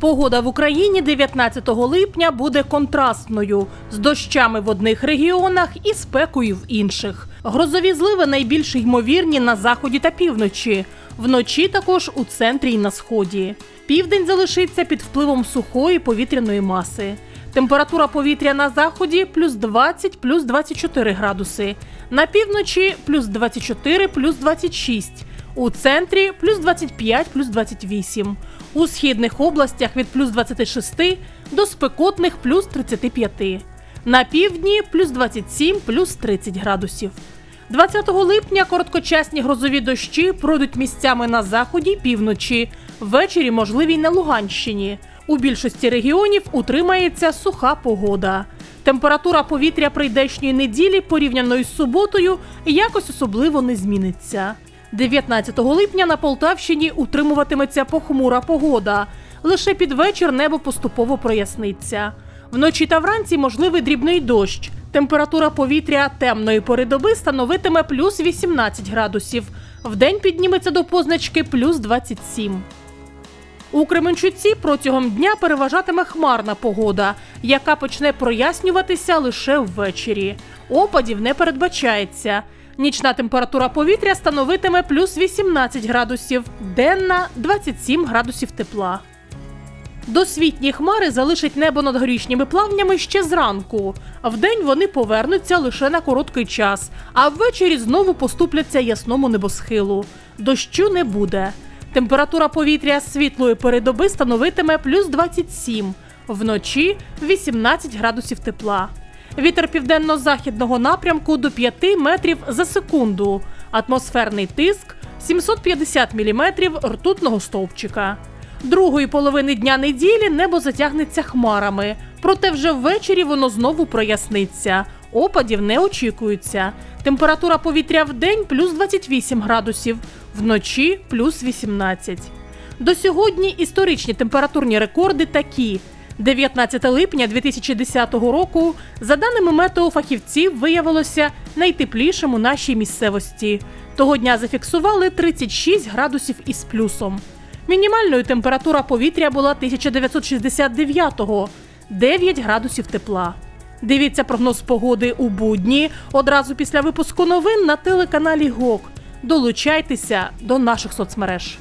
Погода в Україні 19 липня буде контрастною з дощами в одних регіонах і спекою в інших. Грозові зливи найбільш ймовірні на заході та півночі. Вночі також у центрі і на сході. Південь залишиться під впливом сухої повітряної маси. Температура повітря на заході плюс 20, плюс 24 градуси. На півночі плюс 24, плюс 26. У центрі плюс 25, плюс 28. У східних областях від плюс 26 до спекотних плюс 35. На півдні плюс 27, плюс 30 градусів. 20 липня короткочасні грозові дощі пройдуть місцями на заході півночі. Ввечері можливі й на Луганщині. У більшості регіонів утримається суха погода. Температура повітря прийдешньої неділі порівняно із суботою якось особливо не зміниться. 19 липня на Полтавщині утримуватиметься похмура погода. Лише під вечір небо поступово проясниться. Вночі та вранці можливий дрібний дощ. Температура повітря темної пори доби становитиме плюс 18 градусів. Вдень підніметься до позначки плюс 27. У Кременчуці протягом дня переважатиме хмарна погода, яка почне прояснюватися лише ввечері. Опадів не передбачається. Нічна температура повітря становитиме плюс 18 градусів, денна 27 градусів тепла. Досвітні хмари залишать небо над горішніми плавнями ще зранку. Вдень вони повернуться лише на короткий час, а ввечері знову поступляться ясному небосхилу. Дощу не буде. Температура повітря світлої передоби становитиме плюс 27, вночі 18 градусів тепла. Вітер південно-західного напрямку до 5 метрів за секунду. Атмосферний тиск 750 міліметрів ртутного стовпчика. Другої половини дня неділі небо затягнеться хмарами, проте вже ввечері воно знову проясниться. Опадів не очікується. Температура повітря в день плюс 28 градусів, вночі плюс 18. До сьогодні історичні температурні рекорди такі. 19 липня 2010 року, за даними метеофахівців, виявилося найтеплішим у нашій місцевості. Того дня зафіксували 36 градусів із плюсом. Мінімальною температура повітря була 1969-го – 9 градусів тепла. Дивіться прогноз погоди у будні одразу після випуску новин на телеканалі ГОК. Долучайтеся до наших соцмереж.